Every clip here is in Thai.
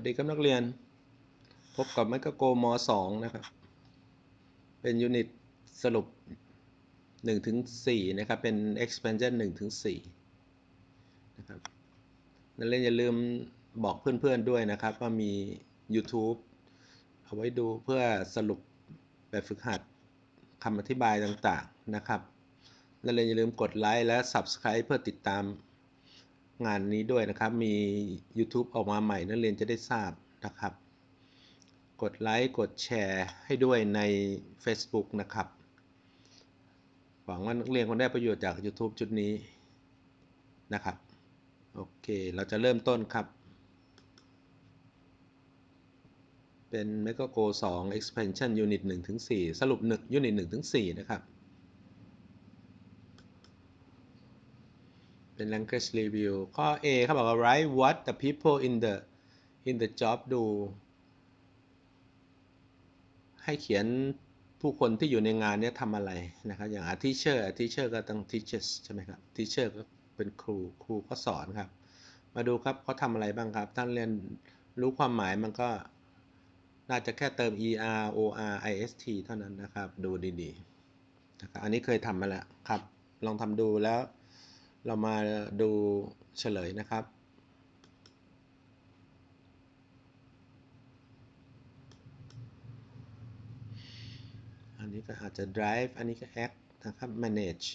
วัสดีครับนักเรียน พบกับไมโครโกม 2 นะครับ เป็นยูนิตสรุป1ถึง4นะครับ เป็น expansion 1ถึง4นะครับนักเรียนอย่าลืมบอกเพื่อนๆด้วยนะครับ ว่ามี YouTube เอาไว้ดูเพื่อสรุปแบบฝึกหัดคำอธิบายต่างๆนะครับนักเรียนอย่าลืมกดไลค์และ Subscribe เพื่อติดตาม งานนี้ด้วยนะครับ มี YouTube ออกมาใหม่นักเรียนจะได้ทราบนะครับ กดไลค์กดแชร์ให้ด้วยใน Facebook นะครับ หวังว่านักเรียนคงได้ประโยชน์จาก YouTube จุดนี้นะครับ โอเค เราจะเริ่มต้นครับ เป็น m e g a Go 2 expansion unit 1-4 สรุป1 unit 1-4 นะครับ เป็น language review ข้อ A เขาบอกว่า write what the people in the in the job do ให้เขียนผู้คนที่อยู่ในงานนี้ทำอะไรนะครับ อย่าง a teacher a teacher ก็ต้อง teaches ใช่ไหมครับ teacher ก็เป็นครู ครูก็สอนครับ มาดูครับเขาทำอะไรบ้างครับ ท่านเรียนรู้ความหมายมันก็น่าจะแค่เติม er or ist เท่านั้นนะครับ ดูดีๆนะครับ อันนี้เคยทำมาแล้วครับ ลองทำดูแล้ว เรามาดูเฉลยนะครับ อันนี้ก็อาจจะ drive อันนี้ก็ act นะครับ manage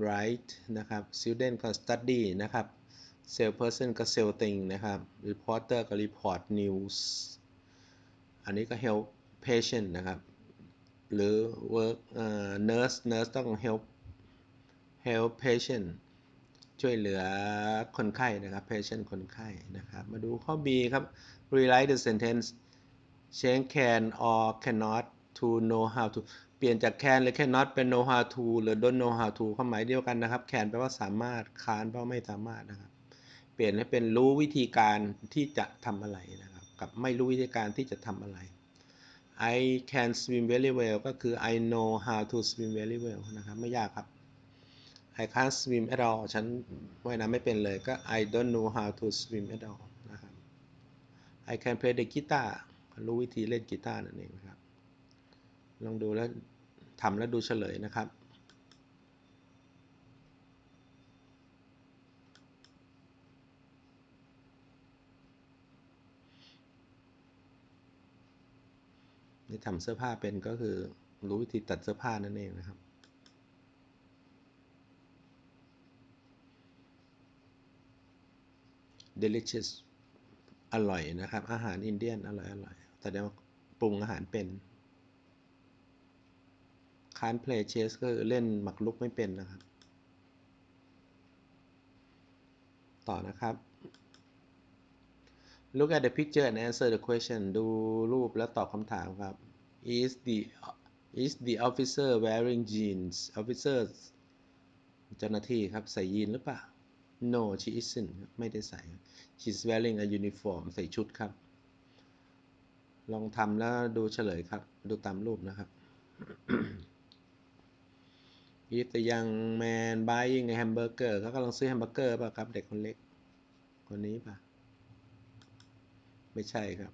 write นะครับ student ก็ study นะครับ sales person ก็ sell thing นะครับ reporter ก็ report news อันนี้ก็ help patient นะครับ หรือ work nurse nurse ต้อง help help patient ช่วยเหลือคนไข้นะครับ patient คนไข้นะครับ มาดูข้อ B ครับ rewrite the sentence change can or cannot to know how to เปลี่ยนจาก can หรือ cannot เป็น know how to หรือ don't know how to ความหมายเดียวกันนะครับ can แปลว่าสามารถ can แปลว่าไม่สามารถนะครับ เปลี่ยนให้เป็นรู้วิธีการที่จะทำอะไรนะครับ กับไม่รู้วิธีการที่จะทำอะไร I can swim very well ก็คือ I know how to swim very well นะครับ ไม่ยากครับ I can't swim at all ฉันว่ายน้ำไม่เป็นเลยก็ I don't know how to swim at all นะครับ I can play the guitar รู้วิธีเล่นกีตาร์นั่นเองนะครับ ลองดูแล้วทำแล้วดูเฉลยนะครับ นี่ทำเสื้อผ้าเป็นก็คือรู้วิธีตัดเสื้อผ้านั่นเองนะครับ delicious อร่อยนะครับ อาหารอินเดียนอร่อยอร่อยแต่เดี๋ยวปรุงอาหารเป็น can't play chess ก็เล่นหมากรุกไม่เป็นนะครับ ต่อนะครับ look at the picture and answer the question ดูรูปแล้วตอบคำถามครับ is the is the officer wearing jeans officer เจ้าหน้าที่ครับ ใส่ยีนหรือเปล่า no she isn't ไม่ได้ใส่ she's wearing a uniform ใส่ชุดครับ ลองทำแล้วดูเฉลยครับ ดูตามรูปนะครับ if the young man buying a hamburger เขากำลังซื้อแฮมเบอร์เกอร์ป่ะครับ เด็กคนเล็ก คนนี้ป่ะ ไม่ใช่ครับ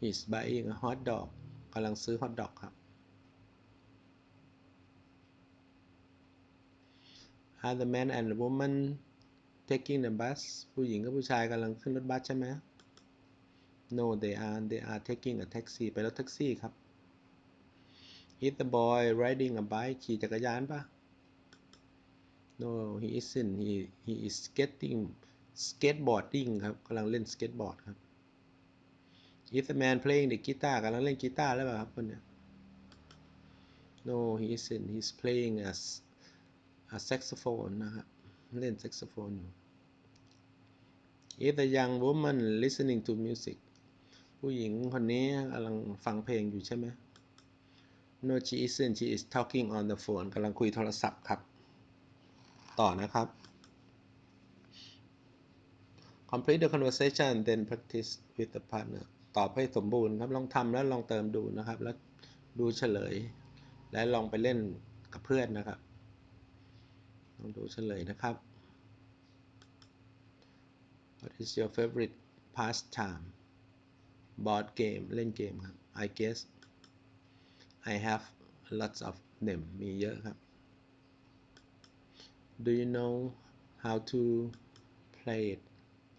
he's buying a hot dog กำลังซื้อฮอทดอกครับ are the man and the woman taking the bus ผู้หญิงกับผู้ชายกำลังขึ้นรถบัสใช่ไหม no they are they are taking a taxi ไปรถแท็กซี่ครับ is the boy riding a bike ขี่จักรยานปะ no he isn't he he is skating skateboarding ครับกำลังเล่นสเก็ตบอร์ดครับ is the man playing the guitar กำลังเล่นกีตาร์แล้วเปล่าครับคนเนี้ย no he isn't he's playing a a saxophone นะครับเล่นแซกโซโฟนอยู่ is the young woman listening to music ผู้หญิงคนนี้กำลังฟังเพลงอยู่ใช่ไหม no she isn't she is talking on the phone กำลังคุยโทรศัพท์ครับ ต่อนะครับ complete the conversation then practice with the partner ตอบให้สมบูรณ์ครับ ลองทำแล้วลองเติมดูนะครับ แล้วดูเฉลย และลองไปเล่นกับเพื่อนนะครับ ลองดูเฉลยนะครับ What is your favorite pastime board game เล่นเกมครับ I guess I have lots of them มีเยอะครับ Do you know how to play it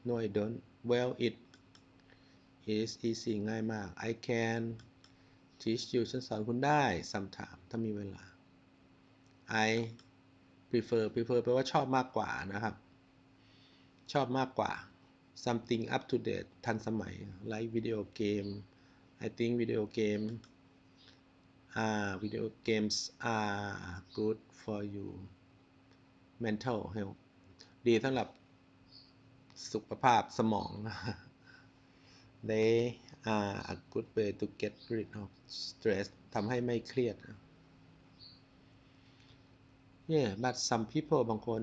No I don't Well it is easy ง่ายมาก I can teach you ฉันสอนคุณได้ sometime ถ้ามีเวลา I prefer prefer แปลว่าชอบมากกว่านะครับ ชอบมากกว่า something up to date ทันสมัย like video game I think video game uh, video games are good for you mental health ดีสำหรับสุขภาพสมอง they are a good way to get rid of stress ทำให้ไม่เครียด yeah but some people บางคน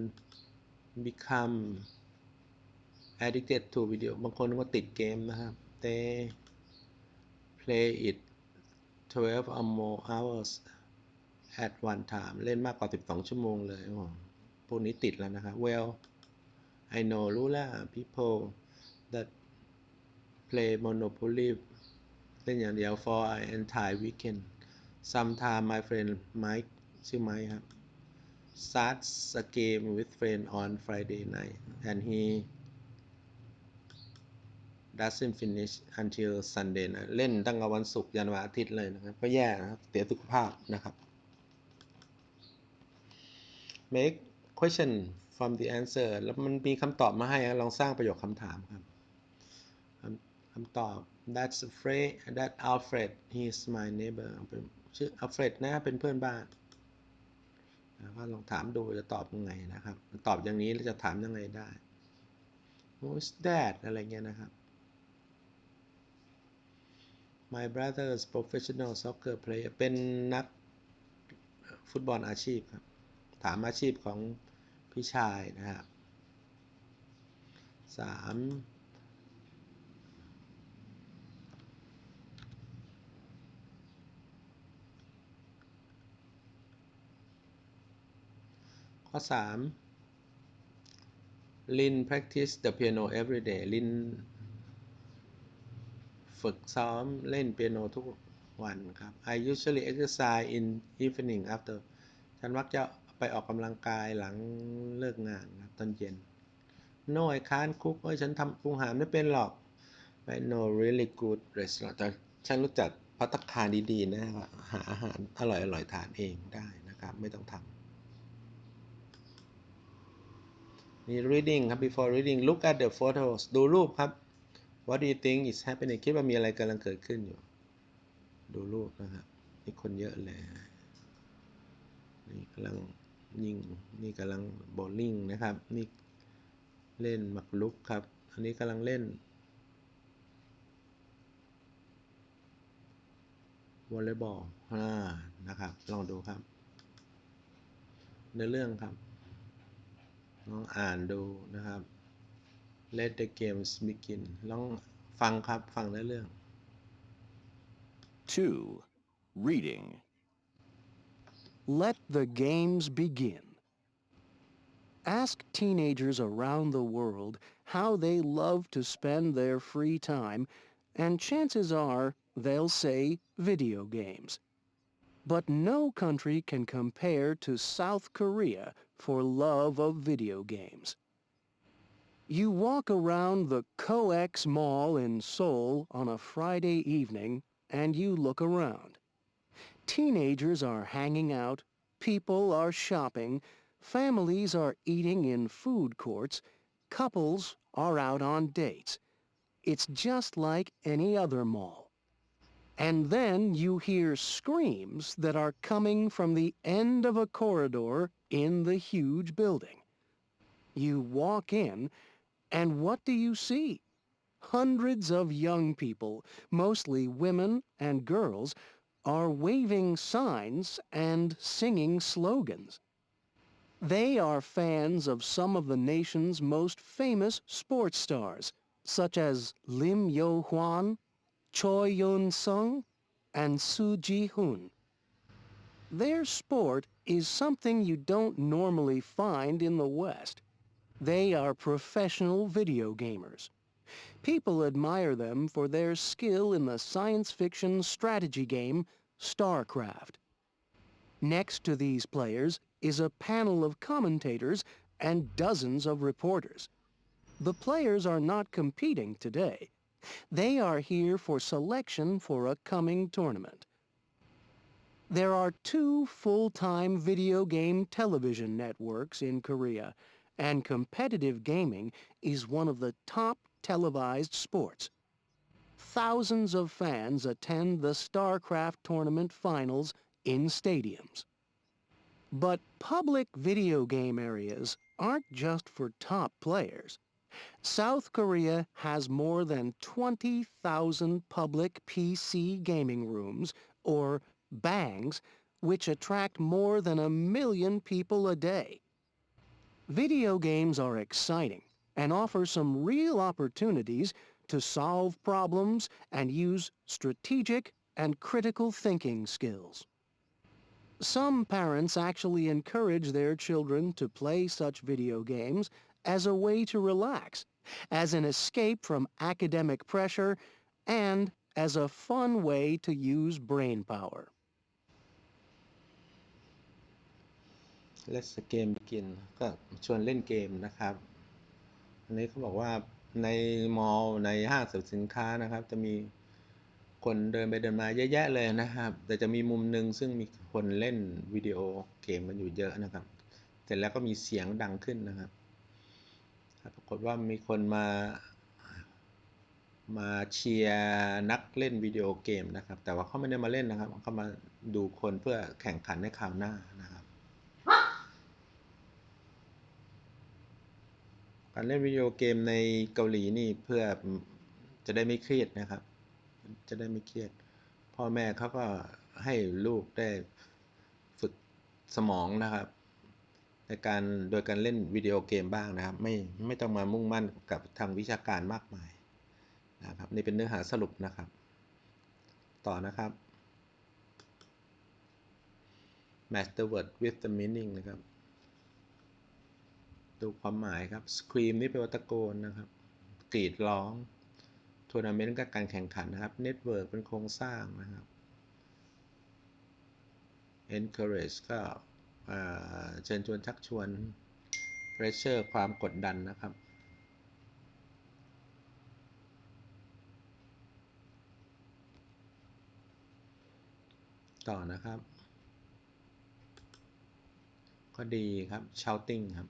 become addicted to video บางคนก็ติดเกมนะครับ they play it 12 or more hours at one time เล่นมากกว่า 12 ชั่วโมงเลยพวกนี้ติดแล้วนะครับ well I know รู้แล้ว people that play Monopoly เล่นอย่างเดียว for an entire weekend sometime my friend Mike ชื่อไมค์ครับ starts a game with friend on Friday night and he doesn't finish until Sunday นะเล่นตั้งแต่วันศุกร์ยันวันอาทิตย์เลยนะครับ ก็แย่นะครับ เสียสุขภาพนะครับ make question from the answer แล้วมันมีคำตอบมาให้ลองสร้างประโยคคำถามครับคำตอบ that's Fred that Alfred He's my neighbor ชื่อ Alfred นะเป็นเพื่อนบ้าน ก็ลองถามดูจะตอบยังไงนะครับ ตอบอย่างนี้แล้วจะถามยังไงได้ who's that อะไรเงี้ยนะครับ My brother is professional soccer player เป็นนักฟุตบอลอาชีพครับ ถามอาชีพของพี่ชายนะครับสาม ข้อสามลิน practice the piano every day ลิน ฝึกซ้อมเล่นเปียโนทุกวันครับ I usually exercise in evening after ฉันมักจะไปออกกำลังกายหลังเลิกงานครับตอนเย็น No I can't cook เอ้ยฉันทำปรุงอาหารไม่เป็นหรอก I know really good restaurant แต่ฉันรู้จักพัตคารดีๆนะครับหาอาหารอร่อยๆทานเองได้นะครับ ไม่ต้องทำ นี่ reading ครับ before reading look at the photos ดูรูปครับ What do you think is happening คิดว่ามีอะไรกำลังเกิดขึ้นอยู่ ดูรูปนะครับนี่คนเยอะเลยนี่กำลังยิงนี่กำลังโบลิ่งนะครับ นี่เล่นหมักลุกครับ อันนี้กำลังเล่นวอลเลย์บอลนะครับ ลองดูครับ ในเรื่องครับ ลองอ่านดูนะครับ Let the games begin ลองฟังครับ ฟังในเรื่อง 2. Reading. Let the games begin. Ask teenagers around the world how they love to spend their free time, and chances are they'll say video games. But no country can compare to South Korea for love of video games. You walk around the COEX Mall in Seoul on a Friday evening and you look around. Teenagers are hanging out, people are shopping, families are eating in food courts, couples are out on dates. It's just like any other mall. And then you hear screams that are coming from the end of a corridor in the huge building. You walk in, and what do you see? Hundreds of young people, mostly women and girls, are waving signs and singing slogans. They are fans of some of the nation's most famous sports stars, such as Lim Yo-hwan, Choi Yun-sung, and Soo Ji-hoon. Their sport is something you don't normally find in the West. They are professional video gamers. People admire them for their skill in the science fiction strategy game StarCraft. Next to these players is a panel of commentators and dozens of reporters. The players are not competing today. They are here for selection for a coming tournament. There are two full-time video game television networks in Korea, and competitive gaming is one of the top televised sports. Thousands of fans attend the StarCraft tournament finals in stadiums. But public video game areas aren't just for top players. South Korea has more than 20,000 public PC gaming rooms, or bangs, which attract more than a million people a day. Video games are exciting and offer some real opportunities to solve problems and use strategic and critical thinking skills. Some parents actually encourage their children to play such video games as a way to relax, as an escape from academic pressure, and as a fun way to use brain power. Let's game begin ก็ชวนเล่นเกมนะครับ อันนี้เขาบอกว่าในมอลในห้างสรรพสินค้านะครับ จะมีคนเดินไปเดินมาเยอะแยะเลยนะครับ แต่จะมีมุมหนึ่งซึ่งมีคนเล่นวิดีโอเกมกันอยู่เยอะนะครับ เสร็จแล้วก็มีเสียงดังขึ้นนะครับ ปรากฏว่ามีคนมามาเชียร์นักเล่นวิดีโอเกมนะครับ แต่ว่าเขาไม่ได้มาเล่นนะครับเขามาดูคนเพื่อแข่งขันในคราวหน้านะครับ การเล่นวิดีโอเกมในเกาหลีนี่เพื่อจะได้ไม่เครียดนะครับ จะได้ไม่เครียด พ่อแม่เขาก็ให้ลูกได้ฝึกสมองนะครับ ในการโดยการเล่นวิดีโอเกมบ้างนะครับ ไม่ไม่ต้องมามุ่งมั่นกับทางวิชาการมากมายนะครับนี่เป็นเนื้อหาสรุปนะครับ ต่อนะครับ match the word with the meaning นะครับ ดูความหมายครับ scream นี่แปลว่าตะโกนนะครับ กรีดร้อง tournament ก็การแข่งขันนะครับ network เป็นโครงสร้างนะครับ encourage ก็ เชิญชวนชักชวน pressure ความกดดันนะครับต่อนะครับ ก็ดีครับ shouting ครับ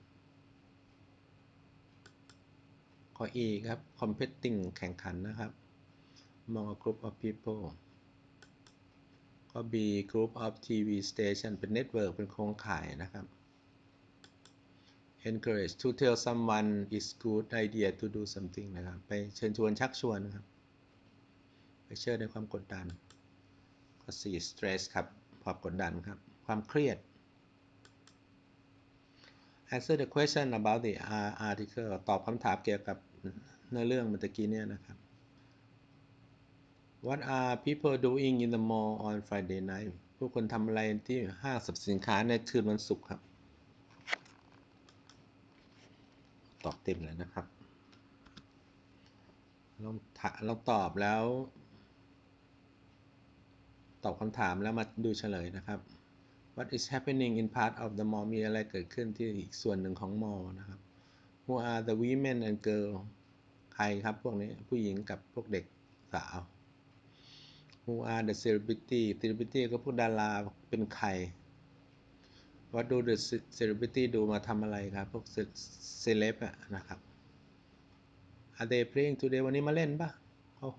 ข้อ E ครับ competing แข่งขันนะครับ among a group of people ข้อ B group of TV station เป็น network เป็นโครงข่ายนะครับ encourage to tell someone is good idea to do something นะครับ ไปเชิญชวนชักชวนนะครับ ไปเชื่อในความกดดัน ข้อ 4 stress ครับ ความกดดันครับ ความเครียด answer the question about the article ตอบคำถามเกี่ยวกับเนื้อเรื่องเมื่อกี้เนี่ยนะครับ What are people doing in the mall on Friday night ผู้คนทำอะไรที่ห้างสรรพสินค้าในคืนวันศุกร์ครับ ตอบเต็มเลยนะครับ ลองลองตอบแล้ว ตอบคำถามแล้วมาดูเฉลยนะครับ What is happening in part of the mall มีอะไรเกิดขึ้นที่อีกส่วนหนึ่งของมอลนะครับ Who are the women and girl ใครครับพวกนี้ผู้หญิงกับพวกเด็กสาว Who are the celebrity celebrity ก็พวกดาราเป็นใคร What do the celebrity ดูมาทำอะไรครับ พวกเซเลบอะนะครับ Are they playing today วันนี้มาเล่นปะข้อ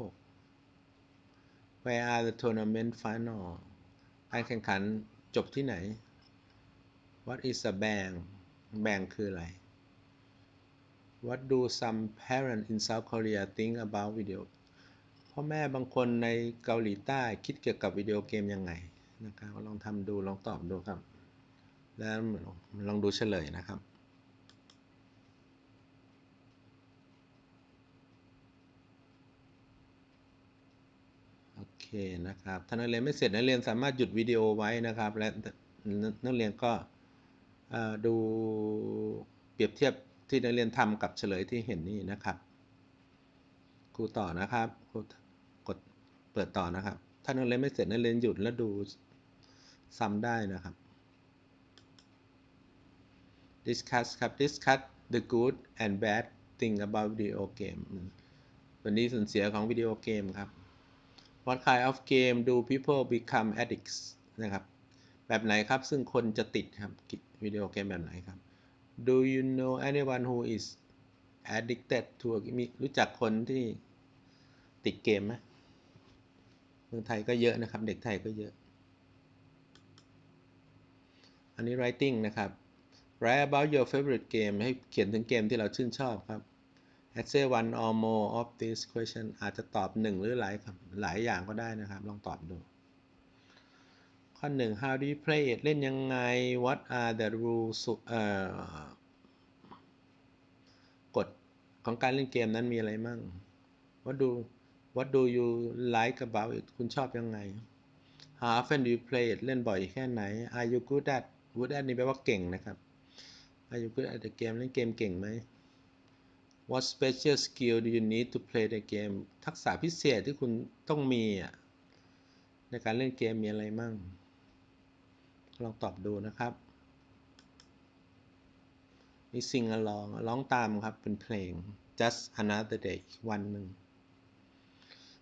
6 Where are the tournament final การแข่งขันจบที่ไหน What is a bank bank คืออะไร What do some parents in South Korea think about video อแม่บางคนในเกาหลีใต้คิดเกี่ยวกับวิดีโอเกมยังไงนะครับลองทำดูลองตอบดูครับ แล้วลองดูเฉลยนะครับโอเคนะครับถ้านักเรียนไม่เสร็จนักเรียนสามารถหยุดวิดีโอไว้นะครับ และนักเรียนก็ดูเปรียบเทียบที่นักเรียนทำกับเฉลยที่เห็นนี่นะครับ ครูต่อนะครับครู เปิดต่อนะครับ ถ้านักเรียนไม่เสร็จนักเรียนหยุดแล้วดูซ้ำได้นะครับ discuss ครับ discuss the good and bad thing about video game วันนี้ส่วนเสียของวิดีโอเกมครับ What kind of game do people become addicts นะครับ แบบไหนครับซึ่งคนจะติดครับวิดีโอเกมแบบไหนครับ Do you know anyone who is addicted to a มีรู้จักคนที่ติดเกมไหม เมืองไทยก็เยอะนะครับ เด็กไทยก็เยอะ อันนี้ writing นะครับ write about your favorite game ให้เขียนถึงเกมที่เราชื่นชอบครับ answer one or more of this question อาจจะตอบหนึ่งหรือหลายหลายอย่างก็ได้นะครับ ลองตอบดู ข้อหนึ่ง how do you play it เล่นยังไง what are the rules เอ่อกฎของการเล่นเกมนั้นมีอะไรมั่ง what do what do you like about it คุณชอบยังไง how often do you play it เล่นบ่อยแค่ไหน are you good at good at นี่แปลว่าเก่งนะครับ are you good at the game เล่นเกมเก่งไหม What special skill do you need to play the game ทักษะพิเศษที่คุณต้องมีในการเล่นเกมมีอะไรมั่ง ลองตอบดูนะครับมี sing along ร้องตามครับ เป็นเพลง just another day วันหนึ่ง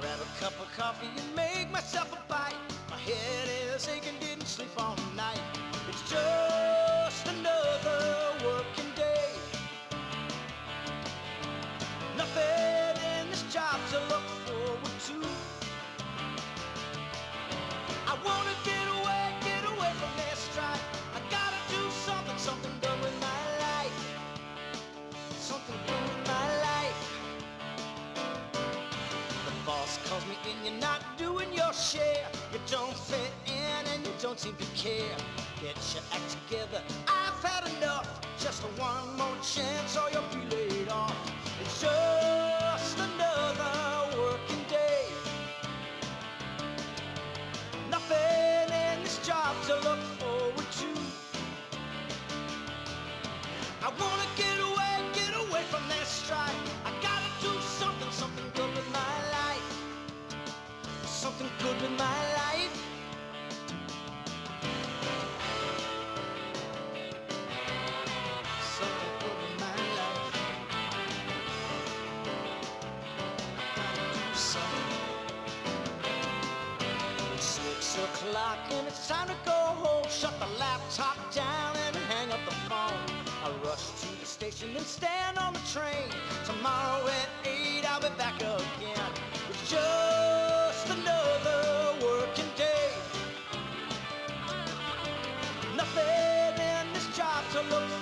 Grab a cup of coffee and make myself a bite. My head is aching, didn't sleep all in, you're not doing your share. You don't fit in and you don't seem to care. Get your act together, I've had enough. Just one more chance or you'll be laid off. It's just rush to the station and stand on the train. Tomorrow at eight I'll be back again. It's just another working day. Nothing in this job to look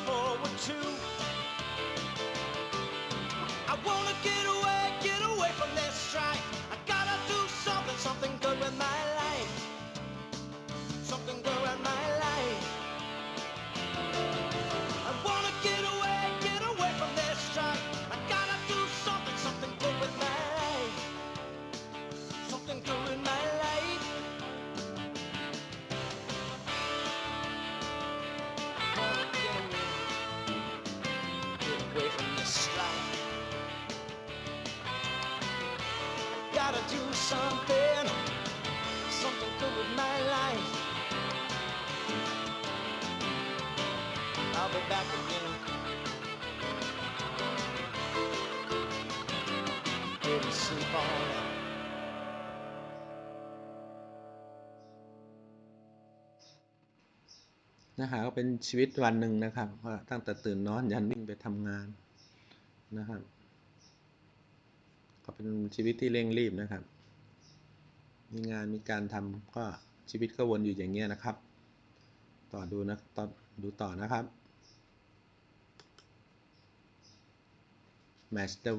and falls. นื้อหาก็เป็นชีวิตวันหนึ่งนะครับว่าตั้งแต่ตื่นนอนยันวิ่งไปทำงานนะครับก็เป็นชีวิตที่เร่งรีบนะครับ มีงานมีการทำก็ชีวิตก็วนอยู่อย่างเงี้ยนะครับ ต่อดูนะต่อดูต่อนะครับ match the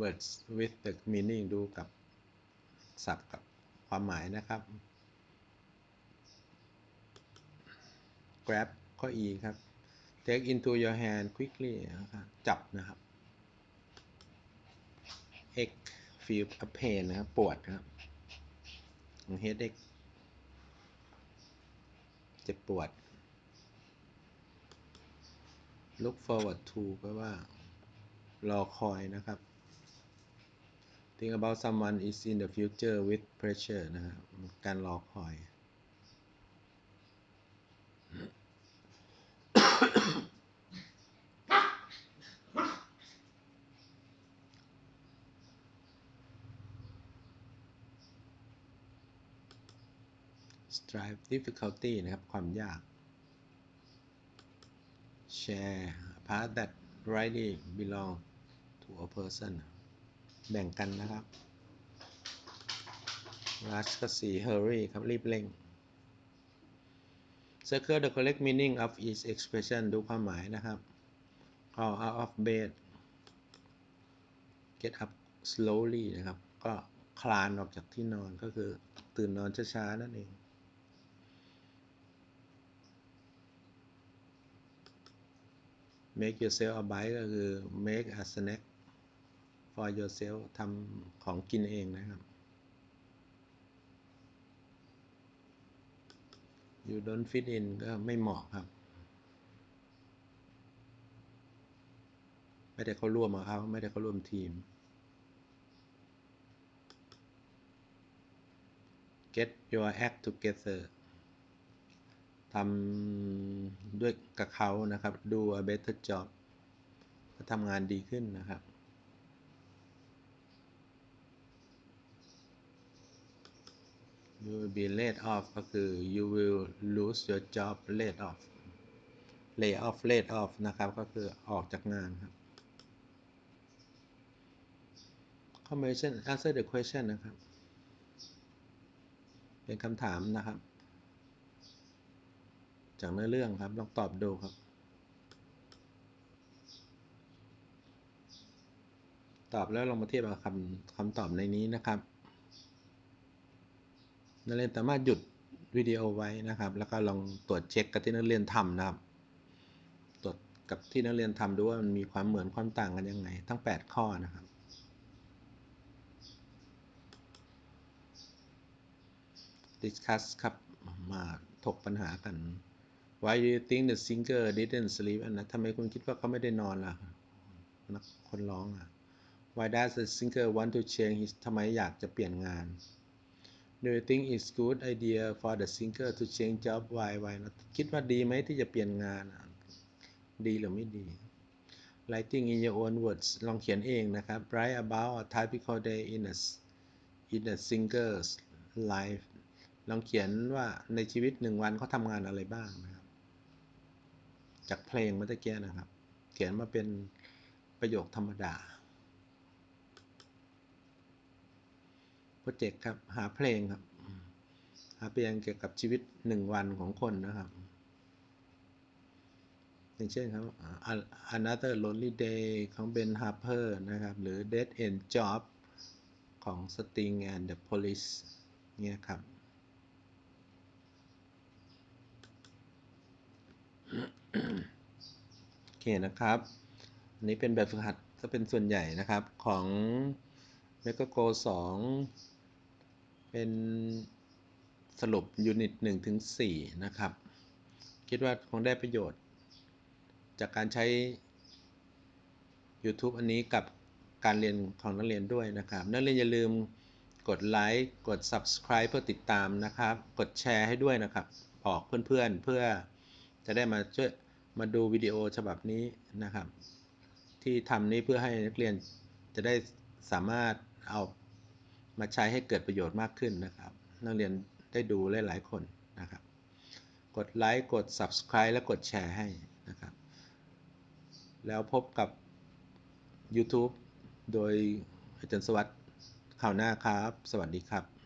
words with the meaning ดูกับศัพท์กับความหมายนะครับ grab ข้อ e ครับ take into your hand quickly นะครับจับนะครับ x feel a pain นะครับ ปวดนะครับ headache เจ็บปวด look forward to แปลว่า รอคอยนะครับ think about someone is in the future with pressure นะครับการรอคอย strive difficulty นะครับ ความยาก share part that rightly belong to a person แบ่งกันนะครับ rush ก็สี hurry ครับ รีบเร่ง circle the correct meaning of each expression ดูความหมายนะครับ crawl out of bed get up slowly นะครับ ก็คลานออกจากที่นอนก็คือตื่นนอนช้าๆ นั่นเอง make yourself a bite ก็คือ make a snack for yourself ทำของกินเองนะครับ you don't fit in ก็ไม่เหมาะครับ ไม่ได้เข้าร่วมกับเขาไม่ได้เข้าร่วมทีม get your act together ทำด้วยกับเขานะครับ do a better job ทำงานดีขึ้นนะครับ you will be laid off ก็คือ you will lose your job laid off lay off laid off นะครับ ก็คือออกจากงานครับ conversation answer the question นะครับ เป็นคำถามนะครับ จากเนื้อเรื่องครับ ลองตอบดูครับ ตอบแล้วลองมาเทียบกับคำคำตอบในนี้นะครับ นักเรียนสามารถหยุดวิดีโอไว้นะครับ แล้วก็ลองตรวจเช็คกับที่นักเรียนทำนะครับ ตรวจกับที่นักเรียนทำดูว่ามันมีความเหมือนความต่างกันยังไง ทั้ง 8 ข้อนะครับ discuss ครับ มาถกปัญหากัน Why do you think the singer didn't sleep อันนะทำไมคุณคิดว่าเขาไม่ได้นอนล่ะนักคนร้องอะ Why does the singer want to change his ทำไมอยากจะเปลี่ยนงาน Do you think it's good idea for the singer to change job why why not คิดว่าดีไหมที่จะเปลี่ยนงาน ดีหรือไม่ดี Writing in your own words ลองเขียนเองนะครับ Write about a typical day in a in a singer's life ลองเขียนว่าในชีวิตหนึ่งวันเขาทำงานอะไรบ้างนะครับ จากเพลงเมื่อกี้นะครับ เขียนมาเป็นประโยคธรรมดา โปรเจกต์ครับ หาเพลงครับ หาเพลงเกี่ยวกับชีวิตหนึ่งวันของคนนะครับ อย่างเช่นครับ Another Lonely Day ของ Ben Harper นะครับ หรือ Dead End Job ของ Sting and the Police เนี่ยครับโอเคนะครับ อันนี้เป็นแบบฝึกหัดก็เป็นส่วนใหญ่นะครับของ m e g a g o 2 เป็นสรุปยูนิต1ถึง4นะครับ คิดว่าคงได้ประโยชน์ จากการใช้ YouTube อันนี้กับการเรียนของนักเรียนด้วยนะครับ นักเรียนอย่าลืมกดไลค์กด Subscribe เพื่อติดตามนะครับ กดแชร์ให้ด้วยนะครับ บอกเพื่อนๆเพื่อจะได้มาช่วยมาดูวิดีโอฉบับนี้นะครับ ที่ทำนี้เพื่อให้นักเรียนจะได้สามารถเอา มาใช้ให้เกิดประโยชน์มากขึ้นนะครับ นักเรียนได้ดูหลายๆคนนะครับ กดไลค์กด Subscribe และกดแชร์ให้นะครับ แล้วพบกับ YouTube โดยอาจารย์สวัสดิ์ข่าวหน้าครับ สวัสดีครับ